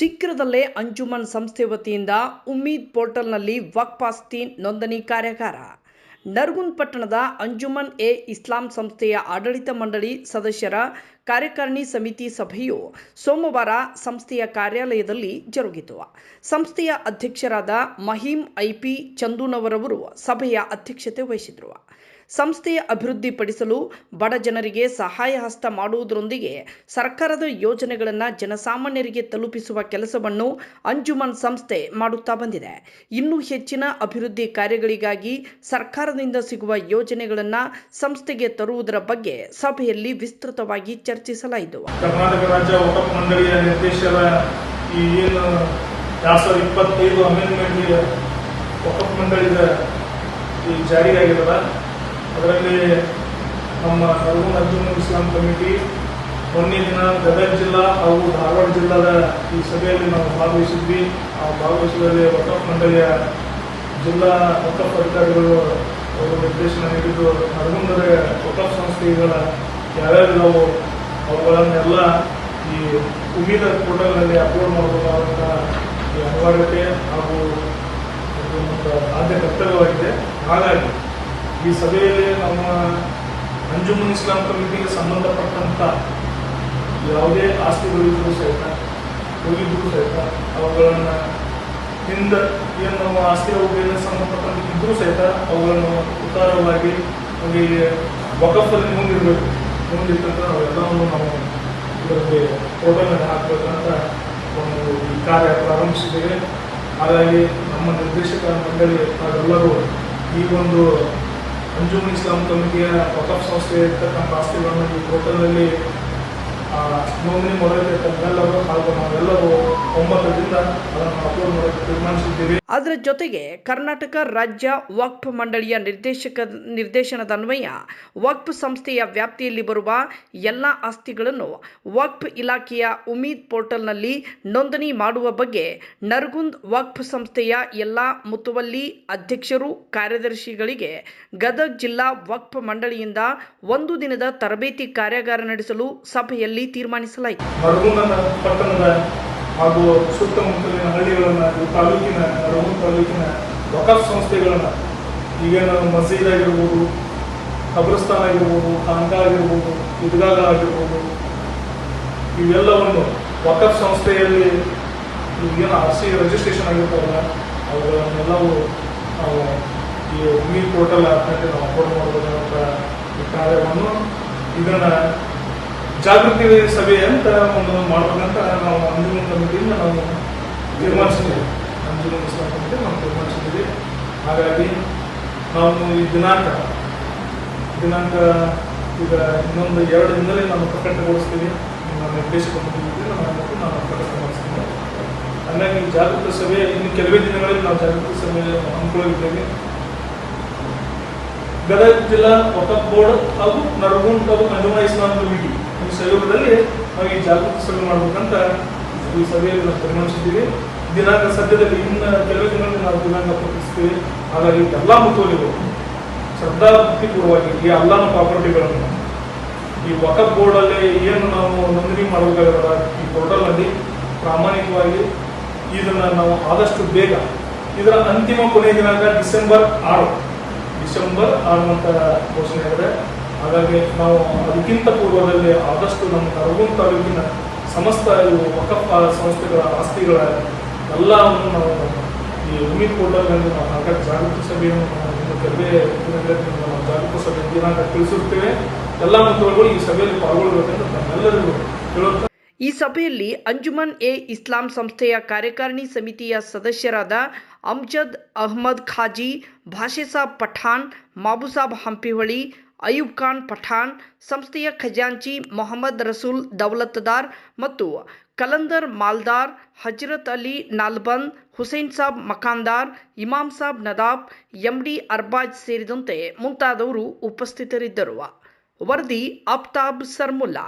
ಪಟ್ಟಣದಲ್ಲೇ ಅಂಜುಮನ್ ಸಂಸ್ಥೆ ವತಿಯಿಂದ ಉಮ್ಮೀದ್ ಪೋರ್ಟಲ್ನಲ್ಲಿ ವಕ್ಫ್ ಆಸ್ತಿ ನೋಂದಣಿ ಕಾರ್ಯಾಗಾರ. ನರ್ಗುನ್ ಪಟ್ಟಣದ ಅಂಜುಮನ್ ಎ ಇಸ್ಲಾಂ ಸಂಸ್ಥೆಯ ಆಡಳಿತ ಮಂಡಳಿ ಸದಸ್ಯರ ಕಾರ್ಯಕಾರಿಣಿ ಸಮಿತಿ ಸಭೆಯು ಸೋಮವಾರ ಸಂಸ್ಥೆಯ ಕಾರ್ಯಾಲಯದಲ್ಲಿ ಜರುಗಿತು. ಸಂಸ್ಥೆಯ ಅಧ್ಯಕ್ಷರಾದ ಮಹೀಂ ಐಪಿ ಚಂದೂನವರವರು ಸಭೆಯ ಅಧ್ಯಕ್ಷತೆ ವಹಿಸಿದರು. ಸಂಸ್ಥೆಯ ಅಭಿವೃದ್ಧಿಪಡಿಸಲು ಬಡ ಜನರಿಗೆ ಸಹಾಯ ಹಸ್ತ ಮಾಡುವುದರೊಂದಿಗೆ ಸರ್ಕಾರದ ಯೋಜನೆಗಳನ್ನು ಜನಸಾಮಾನ್ಯರಿಗೆ ತಲುಪಿಸುವ ಕೆಲಸವನ್ನು ಅಂಜುಮನ್ ಸಂಸ್ಥೆ ಮಾಡುತ್ತಾ ಬಂದಿದೆ. ಇನ್ನೂ ಹೆಚ್ಚಿನ ಅಭಿವೃದ್ಧಿ ಕಾರ್ಯಗಳಿಗಾಗಿ ಸರ್ಕಾರದಿಂದ ಸಿಗುವ ಯೋಜನೆಗಳನ್ನು ಸಂಸ್ಥೆಗೆ ತರುವುದರ ಬಗ್ಗೆ ಸಭೆಯಲ್ಲಿ ವಿಸ್ತೃತವಾಗಿ ಚರ್ಚಿಸಲಾಯಿತು. ಕರ್ನಾಟಕ ರಾಜ್ಯ ವಕಫ್ ಮಂಡಳಿಯ ಈ ಏನು ಸಾವಿರದ ಇಪ್ಪತ್ತೈದು ಅಮೆಂಡ್ಮೆಂಟ್ ಜಾರಿಯಾಗಿರದ ಅದರಲ್ಲಿ ನಮ್ಮ ನರಗುಂದ ಅರ್ಜುನ್ ಇಸ್ಲಾಂ ಕಮಿಟಿ ಮೊನ್ನೆ ದಿನ ಗದಗ ಜಿಲ್ಲಾ ಹಾಗೂ ಧಾರವಾಡ ಜಿಲ್ಲಾದ ಈ ಸಭೆಯಲ್ಲಿ ನಾವು ಭಾಗವಹಿಸಿದ್ವಿ. ಆ ಭಾಗವಹಿಸಿದಲ್ಲಿ ವಕಫ್ ಮಂಡಳಿಯ ಜಿಲ್ಲಾ ವಕಫ್ ಅಧಿಕಾರಿಗಳು ಅವರು ನಿರ್ದೇಶನ ನೀಡಿದ್ದು, ನರಗುಂದದ ವಕಫ್ ಸಂಸ್ಥೆಗಳ ಯಾವ್ಯಾವಿದಾವು ಅವುಗಳನ್ನೆಲ್ಲ ಈ ಉಮೀದ ಪೋರ್ಟಲ್ನಲ್ಲಿ ಅಪ್ಲೋಡ್ ಮಾಡಬೇಕಾದಂಥ ಈ ಅನಿವಾರ್ಯತೆ ಹಾಗೂ ಆದ್ಯ ಕರ್ತವ್ಯವಾಗಿದೆ. ಹಾಗಾಗಿ ಈ ಸಭೆಯಲ್ಲಿ ನಮ್ಮ ಅಂಜುಮನ್ ಇಸ್ಲಾಂ ಕಮಿಟಿಗೆ ಸಂಬಂಧಪಟ್ಟಂಥ ಯಾವುದೇ ಆಸ್ತಿಗಳಿದ್ದರೂ ಸಹಿತ ಹೋಗಿದ್ದರೂ ಸಹಿತ ಅವುಗಳನ್ನು ಹಿಂದೆ ಏನು ನಾವು ಆಸ್ತಿ ಅವುಗಳಿಗೆ ಇದ್ರೂ ಸಹಿತ ಅವುಗಳನ್ನು ಉತ್ತಾರವಾಗಿ ನಮಗೆ ವಕಫಲ್ಲಿ ಮುಂದಿರಬೇಕು. ಮುಂದಿರ್ತಂತ ನಾವೆಲ್ಲವನ್ನು ನಾವು ಇದರಲ್ಲಿ ಫೋಟೋನಲ್ಲಿ ಹಾಕಬೇಕಂತ ಒಂದು ಈ ಕಾರ್ಯ ಪ್ರಾರಂಭಿಸಿದ್ದೇವೆ. ಹಾಗಾಗಿ ನಮ್ಮ ನಿರ್ದೇಶಕ ಮಂಡಳಿ ಅವರೆಲ್ಲರೂ ಈ ಒಂದು ಅಂಜುಮನ್ ಇಸ್ಲಾಂ ಕಮಿಟಿಯ ವಕಫ್ ಸಂಸ್ಥೆ ಇರ್ತಕ್ಕಂಥ ಆಸ್ತಿಗಳನ್ನು ಈ ಹೋಟೆಲ್ನಲ್ಲಿ ನೋಂದಣಿ ಮಾಡೋದಕ್ಕೆ ಪಾಲ್ಗೊಂಡು ಎಲ್ಲರೂ ಒಂಬತ್ತರಿಂದ ಅದನ್ನು ಅಪ್ಲೋಡ್ ಮಾಡೋಕ್ಕೆ ತೀರ್ಮಾನಿಸಿದ್ದೀವಿ. ಅದರ ಜೊತೆಗೆ ಕರ್ನಾಟಕ ರಾಜ್ಯ ವಕ್ಫ್ ಮಂಡಳಿಯ ನಿರ್ದೇಶಕ ನಿರ್ದೇಶನದನ್ವಯ ವಕ್ಫ್ ಸಂಸ್ಥೆಯ ವ್ಯಾಪ್ತಿಯಲ್ಲಿ ಬರುವ ಎಲ್ಲ ಆಸ್ತಿಗಳನ್ನು ವಕ್ಫ್ ಇಲಾಖೆಯ ಉಮೀದ್ ಪೋರ್ಟಲ್ನಲ್ಲಿ ನೋಂದಣಿ ಮಾಡುವ ಬಗ್ಗೆ ನರ್ಗುಂದ್ ವಕ್ಫ್ ಸಂಸ್ಥೆಯ ಎಲ್ಲ ಮುತುವಲ್ಲಿ ಅಧ್ಯಕ್ಷರು, ಕಾರ್ಯದರ್ಶಿಗಳಿಗೆ ಗದಗ ಜಿಲ್ಲಾ ವಕ್ಫ್ ಮಂಡಳಿಯಿಂದ ಒಂದು ದಿನದ ತರಬೇತಿ ಕಾರ್ಯಾಗಾರ ನಡೆಸಲು ಸಭೆಯಲ್ಲಿ ತೀರ್ಮಾನಿಸಲಾಯಿತು. ಹಾಗೂ ಸುತ್ತಮುತ್ತಲಿನ ಹಳ್ಳಿಗಳನ್ನು, ಈ ತಾಲೂಕಿನ ನರಗುಂದ ತಾಲೂಕಿನ ವಕಫ್ ಸಂಸ್ಥೆಗಳನ್ನು ಈಗೇನು ಮಸೀದ್ ಆಗಿರ್ಬೋದು, ಕಬ್ರಸ್ತಾನ್ ಆಗಿರ್ಬೋದು, ಖಾನ್ಗಾ ಆಗಿರ್ಬೋದು ಈದ್ಗಾಗಳಾಗಿರ್ಬೋದು ಇವೆಲ್ಲವನ್ನು ವಕಫ್ ಸಂಸ್ಥೆಯಲ್ಲಿ ಈಗೇನು ಆರ್ ಸಿ ರಿಜಿಸ್ಟ್ರೇಷನ್ ಆಗಿರ್ತಾವಲ್ಲ ಅವುಗಳನ್ನೆಲ್ಲವೂ ನಾವು ಈ ಉಮಿ ಪೋರ್ಟಲ್ ಆ್ಯಪ್ನಲ್ಲಿ ನಾವು ಅಪ್ಲೋಡ್ ಮಾಡಬೇಕಂತ ಈ ಕಾರ್ಯವನ್ನು ಇದನ್ನು ಜಾಗೃತಿ ಸಭೆ ಅಂತ ಒಂದು ಮಾಡಬೇಕಂತ ನಾವು ಅಂಜುಮನ್ ಕಮಿಟಿಯಿಂದ ನಾವು ತೀರ್ಮಾನಿಸಿದ್ದೀವಿ. ಅಂಜುಮನ್ ಇಸ್ಲಾಂ ಕಮಿಟಿ ನಾವು ತೀರ್ಮಾನಿಸಿದ್ದೀವಿ. ಹಾಗಾಗಿ ನಾವು ಈ ದಿನಾಂಕ ದಿನಾಂಕ ಈಗ ಇನ್ನೊಂದು ಎರಡು ದಿನದಲ್ಲಿ ನಾನು ಪ್ರಕಟಗೊಳಿಸ್ತೀವಿ. ನಮ್ಮ ನಿರ್ದೇಶಕ ಬಂದಿದ್ದೀವಿ ನಾನು ನಾನು ಪ್ರಕಟಗೊಳಿಸ್ತೀನಿ ಹಾಗಾಗಿ ಜಾಗೃತಿ ಸಭೆ ಇನ್ನು ಕೆಲವೇ ದಿನಗಳಲ್ಲಿ ನಾವು ಜಾಗೃತಿ ಸಭೆ ಹಮ್ಮಿಕೊಳ್ಳಿದ್ದೇವೆ ಗದಗ ಜಿಲ್ಲಾ ವಕಫ್ ಬೋರ್ಡ್ ಹಾಗೂ ನರಗುಂದ್ ಹಾಗೂ ಅಂಜುಮಾ ಇಸ್ಲಾಂ ಕಮಿಟಿ ಈ ಸಹಯೋಗದಲ್ಲಿ ನಾವು ಈ ಜಾಗೃತಿ ಸಭೆ ಮಾಡಬೇಕಂತ ಈ ಸಭೆಯಲ್ಲಿ ನಾವು ತೀರ್ಮಾನಿಸಿದ್ದೀವಿ. ದಿನಾಂಕ ಸದ್ಯದಲ್ಲಿ ಇನ್ನು ಕೆಲವೇ ದಿನಗಳಲ್ಲಿ ನಾವು ದಿನಾಂಕ ಪ್ರಕಟಿಸ್ತೀವಿ. ಹಾಗಾಗಿ ಎಲ್ಲ ಮುತುವಲಿಗಳು ಶ್ರದ್ಧಾಭಕ್ತಿಪೂರ್ವವಾಗಿ ಈ ಅಲ್ಲಾನ ಪ್ರಾಪರ್ಟಿಗಳನ್ನು ಈ ವಕಫ್ ಬೋರ್ಡಲ್ಲಿ ಏನು ನಾವು ನೋಂದಣಿ ಮಾಡಬೇಕಾಗಿರೋದ ಈ ಪೋರ್ಟಲ್ನಲ್ಲಿ ಪ್ರಾಮಾಣಿಕವಾಗಿ ಇದನ್ನು ನಾವು ಆದಷ್ಟು ಬೇಗ ಇದರ ಅಂತಿಮ ಕೊನೆಯ ದಿನಾಂಕ ಡಿಸೆಂಬರ್ ಆರು. ಡಿಸೆಂಬರ್ ಆರು ಘೋಷಣೆ ಆಗಿದೆ. ಹಾಗಾಗಿ ನಾವು ಅದಕ್ಕಿಂತ ಪೂರ್ವದಲ್ಲಿ ಆದಷ್ಟು ನಮ್ಮ ನರಗುಂದ ತಾಲೂಕಿನ ಸಮಸ್ತ ಇವು ಸಂಸ್ಥೆಗಳ ಆಸ್ತಿಗಳ ಎಲ್ಲವನ್ನು ನಾವು ಈ ಭೂಮಿ ಪೋರ್ಟಲ್ನಲ್ಲಿ ನಾವು ಹಾಗಾಗಿ ಜಾಗೃತಿ ಸಭೆಯನ್ನು ಇನ್ನು ನಾವು ಜಾಗೃತಿ ಸಭೆ ದಿನಾಂಕ ತಿಳಿಸಿರ್ತೇವೆ ಎಲ್ಲ ಮಂತ್ರಿಗಳು ಈ ಸಭೆಯಲ್ಲಿ ಪಾಲ್ಗೊಳ್ಳಬೇಕೆಂದು ನಮ್ಮೆಲ್ಲರಿಗೂ ಹೇಳುತ್ತಾ ಈ ಸಭೆಯಲ್ಲಿ ಅಂಜುಮನ್ ಎ. ಇಸ್ಲಾಂ ಸಂಸ್ಥೆಯ ಕಾರ್ಯಕಾರಿಣಿ ಸಮಿತಿಯ ಸದಸ್ಯರಾದ ಅಮ್ಜದ್ ಅಹ್ಮದ್ ಖಾಜಿ ಭಾಷೆಸಾಬ್ ಪಠಾಣ್ ಮಾಬುಸಾಬ್ ಹಂಪಿಹೊಳಿ, ಅಯೂಬ್ ಖಾನ್ ಪಠಾಣ್, ಸಂಸ್ಥೆಯ ಖಜಾಂಚಿ ಮೊಹಮ್ಮದ್ ರಸೂಲ್ ದೌಲತ್ದಾರ್ ಮತ್ತು ಕಲಂದರ್ ಮಾಲ್ದಾರ್, ಹಜರತ್ ಅಲಿ ನಾಲ್ಬಂದ್ ಹುಸೇನ್ ಸಾಬ್ ಮಖಾಂದಾರ್, ಇಮಾಮ್ ಸಾಬ್ ನದಾಬ್, ಎಂಡಿ ಅರ್ಬಾಜ್ ಸೇರಿದಂತೆ ಮುಂತಾದವರು ಉಪಸ್ಥಿತರಿದ್ದರು. ವರದಿ ಅಫ್ತಾಬ್ ಸರ್ಮುಲ್ಲಾ.